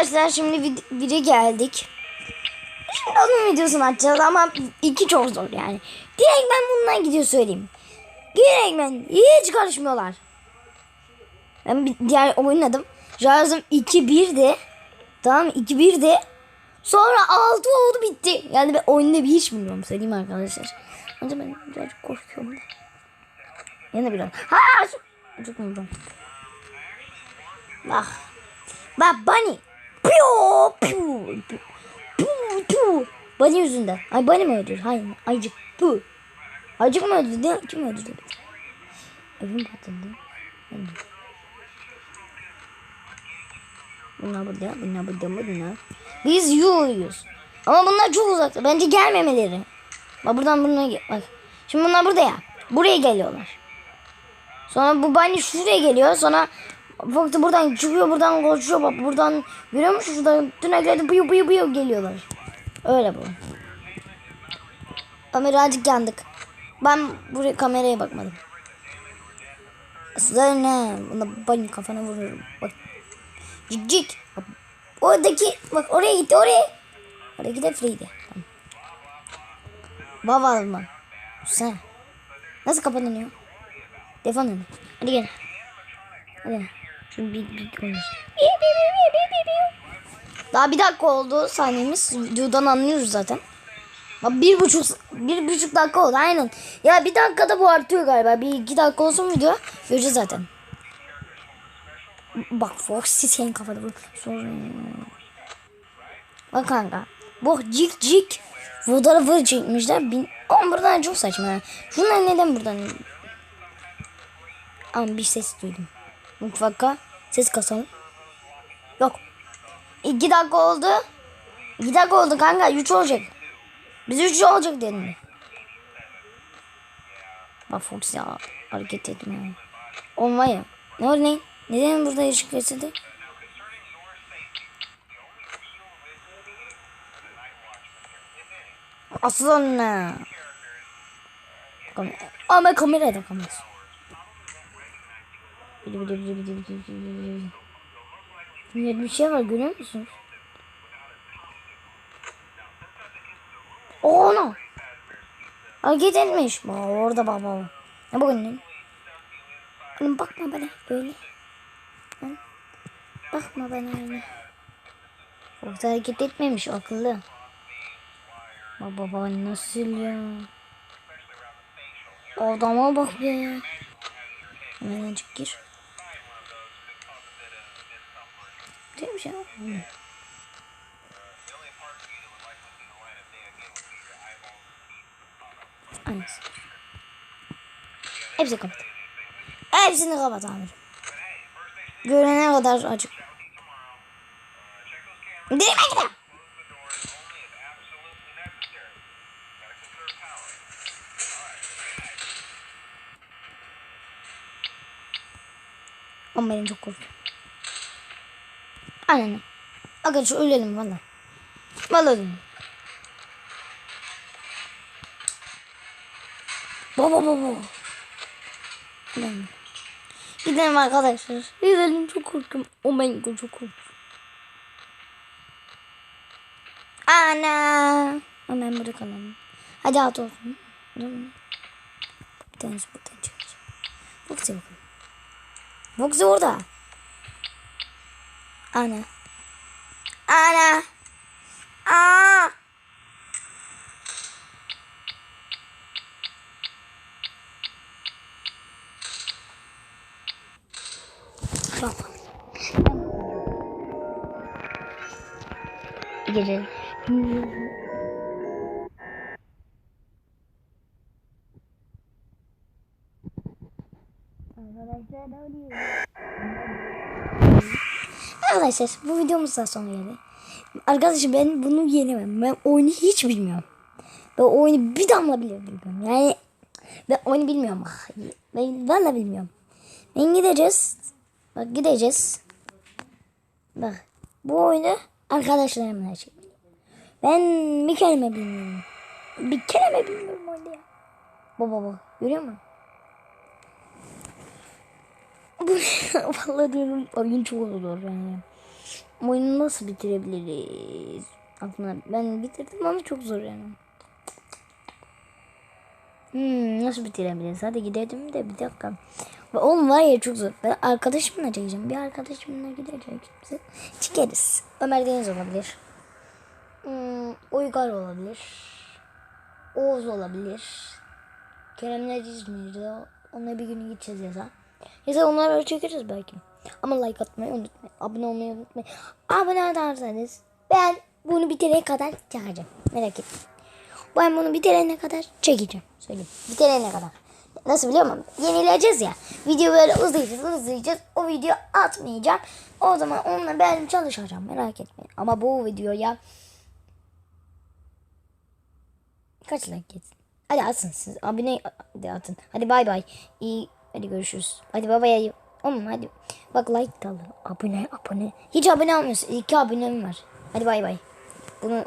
Arkadaşlar şimdi bire geldik. Şimdi onun videosunu açacağız ama iki çok zor yani. Direkt ben bundan gidiyor söyleyeyim. Direkt ben hiç karışmıyorlar. Ben bir diğer oynadım. Jarzım 2-1'di. Tamam 2-1'di. Sonra 6 oldu bitti. Yani ben oyunda bir hiç bilmiyorum söyleyeyim arkadaşlar. Önce ben birazcık korkuyorum da. Yine biraz. Ha! Çok mutluyum. Bak. Bak Bunny. Piu piu. Piu piu. Bunny yüzünden. Ay Bunny mi öldürdü? Hayır. Ayıcık. Bu. Ayıcık mı öldürdü? Kim öldürdü? Evim patladı. Bunlar burada, bunlar burada, bunlar. Biz yürüyoruz. Ama bunlar çok uzakta. Bence gelmemeleri. Bak buradan bunlara gel. Bak. Şimdi bunlar burada ya. Buraya geliyorlar. Sonra bu bunny şuraya geliyor. Sonra Da buradan çıkıyor, buradan koşuyor. Bak buradan görüyor musun? Şuradan tünellerden bıyı bıyı bıyı geliyorlar. Öyle bu. Ama birazcık yandık. Ben buraya kameraya bakmadım. Aslında ne? Buna bunny kafana vururum. Bak. Cik cik. Oradaki bak oraya gitti oraya. Oradaki de Freddy. Tamam. Baba alma. Sen. Nasıl kapanıyor? Telefon önü. Hadi gel. Hadi. Şunu bir bir konuş. Daha bir dakika oldu saniyemiz. Videodan anlıyoruz zaten. Bak bir buçuk bir buçuk dakika oldu aynen. Ya bir dakikada bu artıyor galiba. Bir iki dakika olsun video. Göreceğiz zaten. Bak Foxy senin kafada bu. Bak kanka. Bu cik cik fotoğrafı çekmişler. Bin... Ama buradan çok saçma. ya. Şunlar neden buradan? Ama bir ses duydum. Mutfakta ses kasalım. Yok. İki dakika oldu. İki dakika oldu kanka. Üç olacak. Biz üç olacak dedim. Bak Fox ya hareket etmiyor. Olma ya. Ne var ne? Neden burada ışık kesildi? Aslında. Ama kameraya takamaz. Bili bili bili bili bili bili. Burada bir şey var görüyor musunuz? Oo no. Hareket etmiş. Bak orada baba. Ne bakın Oğlum bakma bana öyle. Lan, Bakma bana öyle. Orada hareket etmemiş akıllı. Baba baba nasıl ya? Adama bak be. Hemen azıcık gir. Değil mi şey? Annesi. Hepsi kapat. Hepsini kapat amirim. Görene kadar açık. Değil mi? Ama benim çok korkuyorum. Aynen. Arkadaşlar ölelim valla. Valla ölelim. Baba baba. Gidelim. Gidelim arkadaşlar. Gidelim çok korkuyorum. Oh my god çok korkuyorum. Ana. Hemen burada kalalım. Hadi at olsun. Bir tanesi buradan çıkacak. Foxy bakalım. Foxy orada. Ana. Ana. Aa. Baba. Gidelim. Arkadaşlar bu videomuz da sona geldi. Arkadaşlar ben bunu yenemem. Ben oyunu hiç bilmiyorum. Ben oyunu bir damla bile bilmiyorum. Yani ben oyunu bilmiyorum. Ah, Ben, de bilmiyorum. Ben gideceğiz. Bak gideceğiz. Bak bu oyunu arkadaşlarımla çek. Ben bir kelime bilmiyorum. Bir kelime bilmiyorum oyunu ya. Baba baba görüyor musun? Bu vallahi diyorum oyun çok zor yani. oyunu nasıl bitirebiliriz? Aslında ben bitirdim ama çok zor yani. Hmm, nasıl bitirebiliriz? Hadi gidelim de bir dakika. Oğlum var ya çok zor. Ben arkadaşımla çekeceğim. Bir arkadaşımla gideceğiz. Çıkarız. Ömer Deniz olabilir. Hmm, Uygar olabilir. Oğuz olabilir. Keremler İzmir'de. Onunla bir gün gideceğiz yaza. Yaza onları çekeriz belki. Ama like atmayı unutmayın. Abone olmayı unutmayın. Abone ederseniz ben bunu bitirene kadar çekeceğim. Merak etmeyin. Ben bunu bitirene kadar çekeceğim. Söyleyeyim. Bitirene kadar. Nasıl biliyor musun? Yenileceğiz ya. Video böyle uzayacağız uzayacağız. O video atmayacağım. O zaman onunla ben çalışacağım. Merak etmeyin. Ama bu videoya kaç like gelsin? Hadi atın siz. Abone de atın. Hadi bay bay. İyi. Hadi görüşürüz. Hadi babaya. Oğlum hadi. Bak like alın. Abone abone. Hiç abone almıyorsun. İki abonem var. Hadi bay bay. Bunu